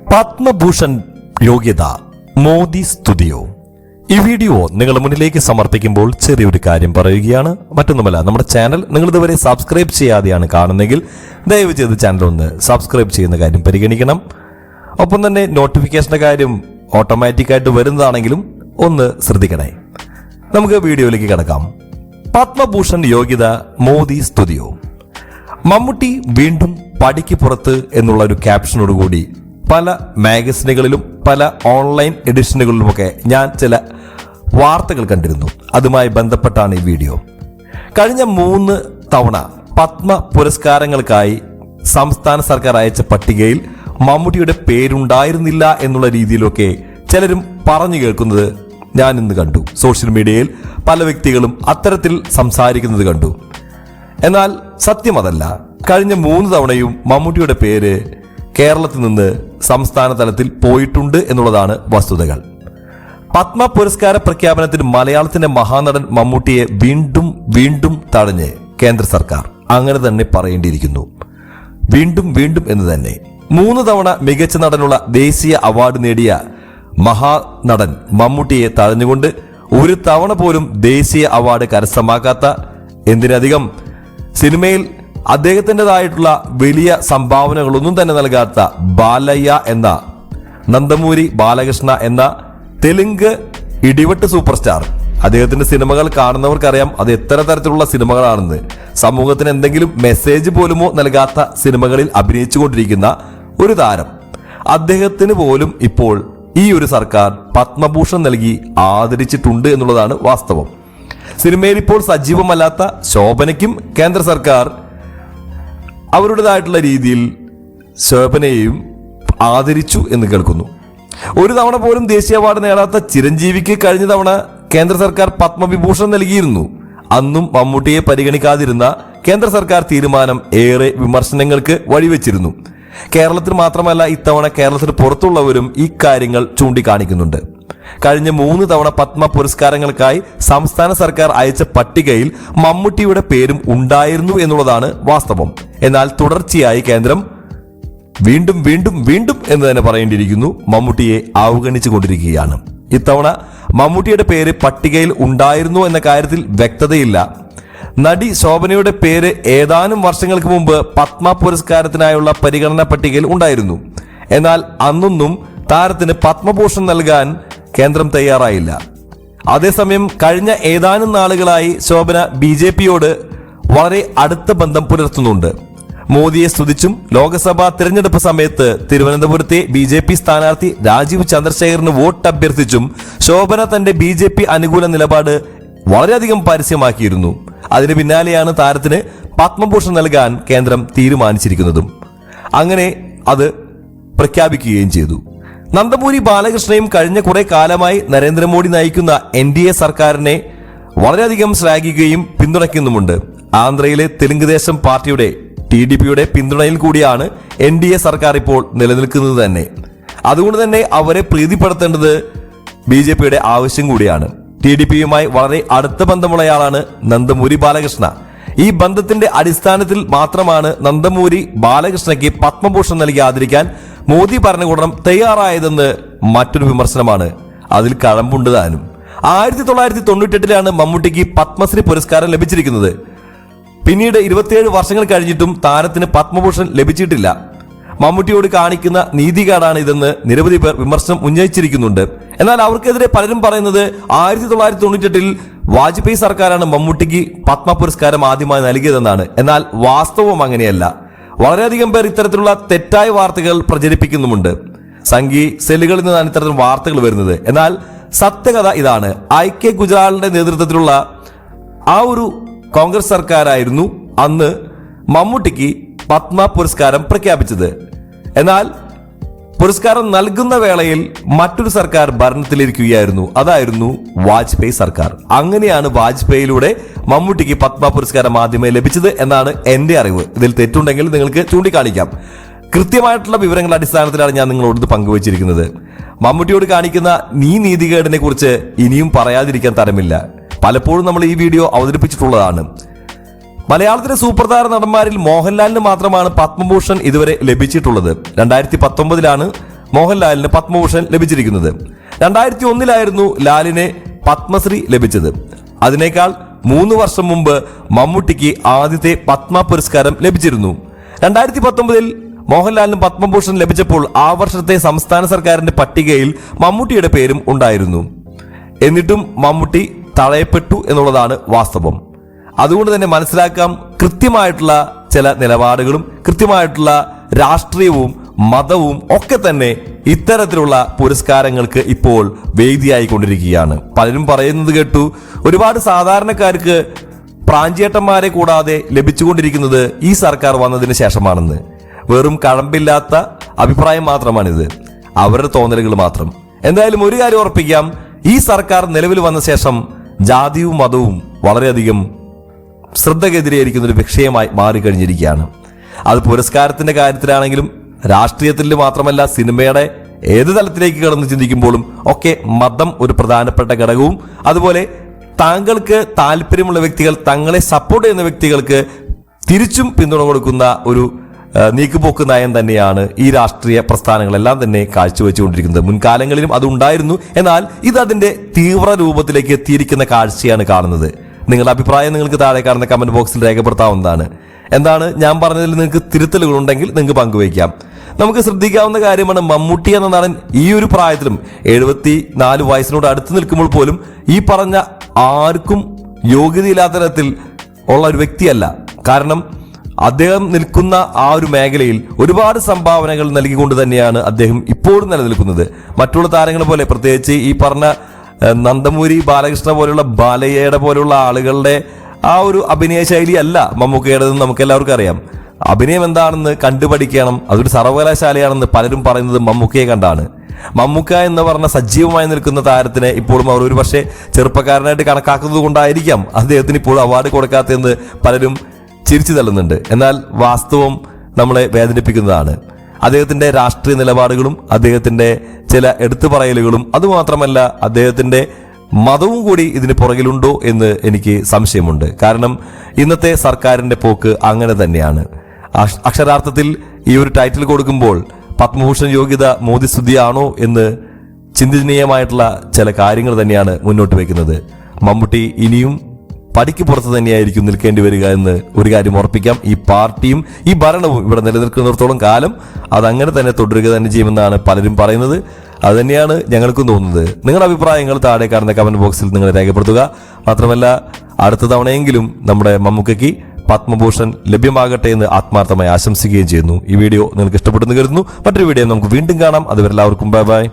പത്മഭൂഷൺ യോഗ്യത മോദി സ്തുതിയോ ഈ വീഡിയോ നിങ്ങൾ മുന്നിലേക്ക് സമർപ്പിക്കുമ്പോൾ ചെറിയൊരു കാര്യം പറയുകയാണ്. മറ്റൊന്നുമല്ല നമ്മുടെ ചാനൽ നിങ്ങൾ ഇതുവരെ സബ്സ്ക്രൈബ് ചെയ്യാതെയാണ് കാണുന്നെങ്കിൽ ദയവ് ചെയ്ത് ചാനൽ ഒന്ന് സബ്സ്ക്രൈബ് ചെയ്യുന്ന കാര്യം പരിഗണിക്കണം. ഒപ്പം തന്നെ നോട്ടിഫിക്കേഷന്റെ കാര്യം ഓട്ടോമാറ്റിക്കായിട്ട് വരുന്നതാണെങ്കിലും ഒന്ന് ശ്രദ്ധിക്കണേ. നമുക്ക് വീഡിയോയിലേക്ക് കിടക്കാം. പത്മഭൂഷൺ യോഗ്യത മോദി സ്തുതിയോ മമ്മൂട്ടി വീണ്ടും പടിക്ക് പുറത്ത് എന്നുള്ള ഒരു ക്യാപ്ഷനോടുകൂടി പല മാഗസിനുകളിലും പല ഓൺലൈൻ എഡിഷനുകളിലുമൊക്കെ ഞാൻ ചില വാർത്തകൾ കണ്ടിരുന്നു. അതുമായി ബന്ധപ്പെട്ടാണ് ഈ വീഡിയോ. കഴിഞ്ഞ മൂന്ന് തവണ പത്മ പുരസ്കാരങ്ങൾക്കായി സംസ്ഥാന സർക്കാർ അയച്ച പട്ടികയിൽ മമ്മൂട്ടിയുടെ പേരുണ്ടായിരുന്നില്ല എന്നുള്ള രീതിയിലൊക്കെ ചിലരും പറഞ്ഞു കേൾക്കുന്നത് ഞാൻ ഇന്ന് കണ്ടു. സോഷ്യൽ മീഡിയയിൽ പല വ്യക്തികളും അത്തരത്തിൽ സംസാരിക്കുന്നത് കണ്ടു. എന്നാൽ സത്യം അതല്ല. കഴിഞ്ഞ മൂന്ന് തവണയും മമ്മൂട്ടിയുടെ പേര് കേരളത്തിൽ നിന്ന് സംസ്ഥാന തലത്തിൽ പോയിട്ടുണ്ട് എന്നുള്ളതാണ് വസ്തുതകൾ. പത്മ പുരസ്കാര പ്രഖ്യാപനത്തിൽ മലയാളത്തിന്റെ മഹാനടൻ മമ്മൂട്ടിയെ വീണ്ടും വീണ്ടും തടഞ്ഞ് കേന്ദ്ര സർക്കാർ. അങ്ങനെ തന്നെ പറയേണ്ടിയിരിക്കുന്നു. വീണ്ടും വീണ്ടും എന്ന് തന്നെ. മൂന്ന് തവണ മികച്ച നടനുള്ള ദേശീയ അവാർഡ് നേടിയ മഹാനടൻ മമ്മൂട്ടിയെ തഴഞ്ഞുകൊണ്ട് ഒരു തവണ പോലും ദേശീയ അവാർഡ് കരസ്ഥമാക്കാത്ത എന്തിനധികം സിനിമയിൽ അദ്ദേഹത്തിന്റെതായിട്ടുള്ള വലിയ സംഭാവനകളൊന്നും തന്നെ നൽകാത്ത ബാലയ്യ എന്ന നന്ദമൂരി ബാലകൃഷ്ണ എന്ന തെലുങ്ക് ഇടിവെട്ട് സൂപ്പർ സ്റ്റാർ അദ്ദേഹത്തിന്റെ സിനിമകൾ കാണുന്നവർക്കറിയാം അത് എത്ര തരത്തിലുള്ള സിനിമകളാണെന്ന്. സമൂഹത്തിന് എന്തെങ്കിലും മെസ്സേജ് പോലുമോ നൽകാത്ത സിനിമകളിൽ അഭിനയിച്ചുകൊണ്ടിരിക്കുന്ന ഒരു താരം. അദ്ദേഹത്തിന് പോലും ഇപ്പോൾ ഈ ഒരു സർക്കാർ പത്മഭൂഷൺ നൽകി ആദരിച്ചിട്ടുണ്ട് എന്നുള്ളതാണ് വാസ്തവം. സിനിമയിൽ ഇപ്പോൾ സജീവമല്ലാത്ത ശോഭനയ്ക്കും കേന്ദ്ര സർക്കാർ അവരുടേതായിട്ടുള്ള രീതിയിൽ ശോഭനയെയും ആദരിച്ചു എന്ന് കേൾക്കുന്നു. ഒരു തവണ പോലും ദേശീയ അവാർഡ് നേടാത്ത ചിരഞ്ജീവിക്ക് കഴിഞ്ഞ തവണ കേന്ദ്ര സർക്കാർ പത്മവിഭൂഷൺ നൽകിയിരുന്നു. അന്നും മമ്മൂട്ടിയെ പരിഗണിക്കാതിരുന്ന കേന്ദ്ര സർക്കാർ തീരുമാനം ഏറെ വിമർശനങ്ങൾക്ക് വഴിവെച്ചിരുന്നു. കേരളത്തിൽ മാത്രമല്ല ഇത്തവണ കേരളത്തിന് പുറത്തുള്ളവരും ഇക്കാര്യങ്ങൾ കാര്യങ്ങൾ ചൂണ്ടിക്കാണിക്കുന്നുണ്ട്. കഴിഞ്ഞ മൂന്ന് തവണ പത്മ പുരസ്കാരങ്ങൾക്കായി സംസ്ഥാന സർക്കാർ അയച്ച പട്ടികയിൽ മമ്മൂട്ടിയുടെ പേരും ഉണ്ടായിരുന്നു എന്നുള്ളതാണ് വാസ്തവം. എന്നാൽ തുടർച്ചയായി കേന്ദ്രം വീണ്ടും വീണ്ടും വീണ്ടും എന്ന് തന്നെ പറയേണ്ടിയിരിക്കുന്നു മമ്മൂട്ടിയെ അവഗണിച്ചു കൊണ്ടിരിക്കുകയാണ് ഇത്തവണ മമ്മൂട്ടിയുടെ പേര് പട്ടികയിൽ ഉണ്ടായിരുന്നു എന്ന കാര്യത്തിൽ വ്യക്തതയില്ല. നടി ശോഭനയുടെ പേര് ഏതാനും വർഷങ്ങൾക്ക് മുമ്പ് പത്മ പുരസ്കാരത്തിനായുള്ള പരിഗണന പട്ടികയിൽ ഉണ്ടായിരുന്നു. എന്നാൽ അന്നൊന്നും താരത്തിന് പത്മഭൂഷൺ നൽകാൻ കേന്ദ്രം തയ്യാറായില്ല. അതേസമയം കഴിഞ്ഞ ഏതാനും നാളുകളായി ശോഭന ബി ജെ പിയോട് വളരെ അടുത്ത ബന്ധം പുലർത്തുന്നുണ്ട്. മോദിയെ സ്തുതിച്ചും ലോക്സഭാ തിരഞ്ഞെടുപ്പ് സമയത്ത് തിരുവനന്തപുരത്തെ ബി ജെ പി സ്ഥാനാർത്ഥി രാജീവ് ചന്ദ്രശേഖറിന് വോട്ട് അഭ്യർത്ഥിച്ചും ശോഭന തന്റെ ബി ജെ പി അനുകൂല നിലപാട് വളരെയധികം പരസ്യമാക്കിയിരുന്നു. അതിന് പിന്നാലെയാണ് താരത്തിന് പത്മഭൂഷൺ നൽകാൻ കേന്ദ്രം തീരുമാനിച്ചിരിക്കുന്നതും. അങ്ങനെ അത് പ്രഖ്യാപിക്കുകയും ചെയ്തു. നന്ദമൂരി ബാലകൃഷ്ണയും കഴിഞ്ഞ കുറെ കാലമായി നരേന്ദ്രമോദി നയിക്കുന്ന എൻ ഡി എ സർക്കാരിനെ വളരെയധികം ശ്ലാഘിക്കുകയും പിന്തുണയ്ക്കുന്നുമുണ്ട്. ആന്ധ്രയിലെ തെലുങ്ക് ദേശം പാർട്ടിയുടെ ടി ഡി പിയുടെ പിന്തുണയിൽ കൂടിയാണ് എൻ ഡി എ സർക്കാർ ഇപ്പോൾ നിലനിൽക്കുന്നത് തന്നെ. അതുകൊണ്ട് തന്നെ അവരെ പ്രീതിപ്പെടുത്തേണ്ടത് ബി ജെ പിയുടെ ആവശ്യം കൂടിയാണ്. ടി ഡി പിയുമായി വളരെ അടുത്ത ബന്ധമുള്ളയാളാണ് നന്ദമൂരി ബാലകൃഷ്ണ. ഈ ബന്ധത്തിന്റെ അടിസ്ഥാനത്തിൽ മാത്രമാണ് നന്ദമൂരി ബാലകൃഷ്ണയ്ക്ക് പത്മഭൂഷൺ നൽകി ആദരിക്കാൻ മോദി ഭരണകൂടം തയ്യാറായതെന്ന് മറ്റൊരു വിമർശനമാണ്. അതിൽ കഴമ്പുണ്ട് താനും. ആയിരത്തി തൊള്ളായിരത്തി തൊണ്ണൂറ്റെട്ടിലാണ് മമ്മൂട്ടിക്ക് പത്മശ്രീ പുരസ്കാരം ലഭിച്ചിരിക്കുന്നത്. പിന്നീട് ഇരുപത്തിയേഴ് വർഷങ്ങൾ കഴിഞ്ഞിട്ടും താരത്തിന് പത്മഭൂഷൺ ലഭിച്ചിട്ടില്ല. മമ്മൂട്ടിയോട് കാണിക്കുന്ന നീതികേടാണ് ഇതെന്ന് നിരവധി പേർ വിമർശനം ഉന്നയിച്ചിരിക്കുന്നുണ്ട്. എന്നാൽ അവർക്കെതിരെ പലരും പറയുന്നത് ആയിരത്തി തൊള്ളായിരത്തി തൊണ്ണൂറ്റെട്ടിൽ വാജ്പേയി സർക്കാരാണ് മമ്മൂട്ടിക്ക് പത്മ പുരസ്കാരം ആദ്യമായി നൽകിയതെന്നാണ്. എന്നാൽ വാസ്തവം അങ്ങനെയല്ല. വളരെയധികം പേർ ഇത്തരത്തിലുള്ള തെറ്റായ വാർത്തകൾ പ്രചരിപ്പിക്കുന്നുമുണ്ട്. സംഘി സെല്ലുകളിൽ നിന്നാണ് ഇത്തരത്തിൽ വാർത്തകൾ വരുന്നത്. എന്നാൽ സത്യകഥ ഇതാണ്. ഐ കെ ഗുജറാളിന്റെ നേതൃത്വത്തിലുള്ള ആ ഒരു കോൺഗ്രസ് സർക്കാരായിരുന്നു അന്ന് മമ്മൂട്ടിക്ക് പത്മ പുരസ്കാരം പ്രഖ്യാപിച്ചത്. എന്നാൽ പുരസ്കാരം നൽകുന്ന വേളയിൽ മറ്റൊരു സർക്കാർ ഭരണത്തിലിരിക്കുകയായിരുന്നു. അതായിരുന്നു വാജ്പേയി സർക്കാർ. അങ്ങനെയാണ് വാജ്പേയിലൂടെ മമ്മൂട്ടിക്ക് പത്മ പുരസ്കാരം ആദ്യമേ ലഭിച്ചത് എന്നാണ് എന്റെ അറിവ്. ഇതിൽ തെറ്റുണ്ടെങ്കിൽ നിങ്ങൾക്ക് ചൂണ്ടിക്കാണിക്കാം. കൃത്യമായിട്ടുള്ള വിവരങ്ങളുടെ അടിസ്ഥാനത്തിലാണ് ഞാൻ നിങ്ങളോട് പങ്കുവച്ചിരിക്കുന്നത്. മമ്മൂട്ടിയോട് കാണിക്കുന്ന നീ നീതികേടിനെ കുറിച്ച് ഇനിയും പറയാതിരിക്കാൻ തരമില്ല. പലപ്പോഴും നമ്മൾ ഈ വീഡിയോ അവതരിപ്പിച്ചിട്ടുള്ളതാണ്. മലയാളത്തിലെ സൂപ്പർ താര നടന്മാരിൽ മോഹൻലാലിന് മാത്രമാണ് പത്മഭൂഷൺ ഇതുവരെ ലഭിച്ചിട്ടുള്ളത്. രണ്ടായിരത്തി പത്തൊമ്പതിലാണ് മോഹൻലാലിന് പത്മഭൂഷൺ ലഭിച്ചിരിക്കുന്നത്. രണ്ടായിരത്തി ഒന്നിലായിരുന്നു ലാലിനെ പത്മശ്രീ ലഭിച്ചത്. അതിനേക്കാൾ മൂന്ന് വർഷം മുമ്പ് മമ്മൂട്ടിക്ക് ആദ്യത്തെ പത്മ പുരസ്കാരം ലഭിച്ചിരുന്നു. രണ്ടായിരത്തി പത്തൊമ്പതിൽ മോഹൻലാലിന് പത്മഭൂഷൺ ലഭിച്ചപ്പോൾ ആ വർഷത്തെ സംസ്ഥാന സർക്കാരിന്റെ പട്ടികയിൽ മമ്മൂട്ടിയുടെ പേരും ഉണ്ടായിരുന്നു. എന്നിട്ടും മമ്മൂട്ടി തഴയപ്പെട്ടു എന്നുള്ളതാണ് വാസ്തവം. അതുകൊണ്ട് തന്നെ മനസ്സിലാക്കാം കൃത്യമായിട്ടുള്ള ചില നിലപാടുകളും കൃത്യമായിട്ടുള്ള രാഷ്ട്രീയവും മതവും ഒക്കെ തന്നെ ഇത്തരത്തിലുള്ള പുരസ്കാരങ്ങൾക്ക് ഇപ്പോൾ വേദിയായിക്കൊണ്ടിരിക്കുകയാണ്. പലരും പറയുന്നത് കേട്ടു ഒരുപാട് സാധാരണക്കാർക്ക് പ്രാഞ്ചേട്ടന്മാരെ കൂടാതെ ലഭിച്ചുകൊണ്ടിരിക്കുന്നത് ഈ സർക്കാർ വന്നതിന് ശേഷമാണെന്ന്. വെറും കഴമ്പില്ലാത്ത അഭിപ്രായം മാത്രമാണിത്. അവരുടെ തോന്നലുകൾ മാത്രം. എന്തായാലും ഒരു കാര്യം ഉറപ്പിക്കാം ഈ സർക്കാർ നിലവിൽ വന്ന ശേഷം ജാതിയും മതവും വളരെയധികം ശ്രദ്ധ കേന്ദ്രീകരിക്കുന്ന ഒരു വിഷയമായി മാറിക്കഴിഞ്ഞിരിക്കുകയാണ്. അത് പുരസ്കാരത്തിന്റെ കാര്യത്തിലാണെങ്കിലും രാഷ്ട്രീയത്തിൽ മാത്രമല്ല സിനിമയുടെ ഏത് തലത്തിലേക്ക് കടന്ന് ചിന്തിക്കുമ്പോഴും ഒക്കെ മതം ഒരു പ്രധാനപ്പെട്ട ഘടകവും. അതുപോലെ താങ്കൾക്ക് താല്പര്യമുള്ള വ്യക്തികൾ തങ്ങളെ സപ്പോർട്ട് ചെയ്യുന്ന വ്യക്തികൾക്ക് തിരിച്ചും പിന്തുണ കൊടുക്കുന്ന ഒരു നീക്കുപോക്ക് നയം തന്നെയാണ് ഈ രാഷ്ട്രീയ പ്രസ്ഥാനങ്ങളെല്ലാം തന്നെ കാഴ്ചവെച്ചുകൊണ്ടിരിക്കുന്നത്. മുൻകാലങ്ങളിലും അത് ഉണ്ടായിരുന്നു. എന്നാൽ ഇത് അതിന്റെ തീവ്ര രൂപത്തിലേക്ക് എത്തിയിരിക്കുന്ന കാഴ്ചയാണ് കാണുന്നത്. നിങ്ങളുടെ അഭിപ്രായം നിങ്ങൾക്ക് താഴെ കാണുന്ന കമന്റ് ബോക്സിൽ രേഖപ്പെടുത്താവുന്നതാണ്. എന്താണ്? ഞാൻ പറഞ്ഞതിൽ നിങ്ങൾക്ക് തിരുത്തലുകൾ ഉണ്ടെങ്കിൽ നിങ്ങൾക്ക് പങ്കുവയ്ക്കാം. നമുക്ക് ശ്രദ്ധിക്കാവുന്ന കാര്യമാണ് മമ്മൂട്ടി എന്ന നടൻ ഈ ഒരു പ്രായത്തിലും എഴുപത്തി നാല് വയസ്സിനോട് അടുത്ത് നിൽക്കുമ്പോൾ പോലും ഈ പറഞ്ഞ ആർക്കും യോഗ്യതയില്ലാത്ത തരത്തിൽ ഉള്ള ഒരു വ്യക്തിയല്ല. കാരണം അദ്ദേഹം നിൽക്കുന്ന ആ ഒരു മേഖലയിൽ ഒരുപാട് സംഭാവനകൾ നൽകിക്കൊണ്ട് തന്നെയാണ് അദ്ദേഹം ഇപ്പോഴും നിലനിൽക്കുന്നത്. മറ്റുള്ള താരങ്ങളെ പോലെ പ്രത്യേകിച്ച് ഈ പറഞ്ഞ നന്ദമൂരി ബാലകൃഷ്ണ പോലുള്ള ബാലയ്യയുടെ പോലുള്ള ആളുകളുടെ ആ ഒരു അഭിനയ ശൈലി അല്ല മമ്മൂക്കയുടേതെന്ന് നമുക്ക് എല്ലാവർക്കും അറിയാം. അഭിനയം എന്താണെന്ന് കണ്ടുപഠിക്കണം. അതൊരു സർവകലാശാലയാണെന്ന് പലരും പറയുന്നത് മമ്മൂക്കയെ കണ്ടാണ്. മമ്മൂക്ക എന്ന് പറഞ്ഞ സജീവമായി നിൽക്കുന്ന താരത്തിന് ഇപ്പോഴും അവർ ഒരു പക്ഷേ ചെറുപ്പക്കാരനായിട്ട് കണക്കാക്കുന്നത് കൊണ്ടായിരിക്കാം അദ്ദേഹത്തിന് ഇപ്പോഴും അവാർഡ് കൊടുക്കാത്തതെന്ന് പലരും ചിരിച്ചു തള്ളുന്നുണ്ട്. എന്നാൽ വാസ്തവം നമ്മളെ വേദനിപ്പിക്കുന്നതാണ്. അദ്ദേഹത്തിന്റെ രാഷ്ട്രീയ നിലപാടുകളും അദ്ദേഹത്തിന്റെ ചില എടുത്തു പറയലുകളും അതുമാത്രമല്ല അദ്ദേഹത്തിന്റെ മതവും കൂടി ഇതിന് പുറകിലുണ്ടോ എന്ന് എനിക്ക് സംശയമുണ്ട്. കാരണം ഇന്നത്തെ സർക്കാരിന്റെ പോക്ക് അങ്ങനെ തന്നെയാണ്. അക്ഷരാർത്ഥത്തിൽ ഈ ഒരു ടൈറ്റിൽ കൊടുക്കുമ്പോൾ പത്മഭൂഷൺ യോഗ്യത മോദി സ്തുതിയാണോ എന്ന് ചിന്തനീയമായിട്ടുള്ള ചില കാര്യങ്ങൾ തന്നെയാണ് മുന്നോട്ട് വയ്ക്കുന്നത് മമ്മൂട്ടി ഇനിയും പടിക്ക് പുറത്ത് തന്നെയായിരിക്കും നിൽക്കേണ്ടി വരിക എന്ന് ഒരു കാര്യം ഉറപ്പിക്കാം. ഈ പാർട്ടിയും ഈ ഭരണവും ഇവിടെ നിലനിൽക്കുന്നിടത്തോളം കാലം അതങ്ങനെ തന്നെ തുടരുക തന്നെ ചെയ്യുമെന്നാണ് പലരും പറയുന്നത്. അത് തന്നെയാണ് ഞങ്ങൾക്കും തോന്നുന്നത്. നിങ്ങളുടെ അഭിപ്രായങ്ങൾ താഴെ കാണുന്ന കമന്റ് ബോക്സിൽ നിങ്ങൾ രേഖപ്പെടുത്തുക. മാത്രമല്ല അടുത്ത തവണയെങ്കിലും നമ്മുടെ മമ്മൂക്കയ്ക്ക് പത്മഭൂഷൺ ലഭ്യമാകട്ടെ എന്ന് ആത്മാർത്ഥമായി ആശംസിക്കുകയും ചെയ്യുന്നു. ഈ വീഡിയോ നിങ്ങൾക്ക് ഇഷ്ടപ്പെടുന്നു കരുതുന്നു. മറ്റൊരു വീഡിയോ നമുക്ക് വീണ്ടും കാണാം. അതുവരെ എല്ലാവർക്കും ബൈ ബൈ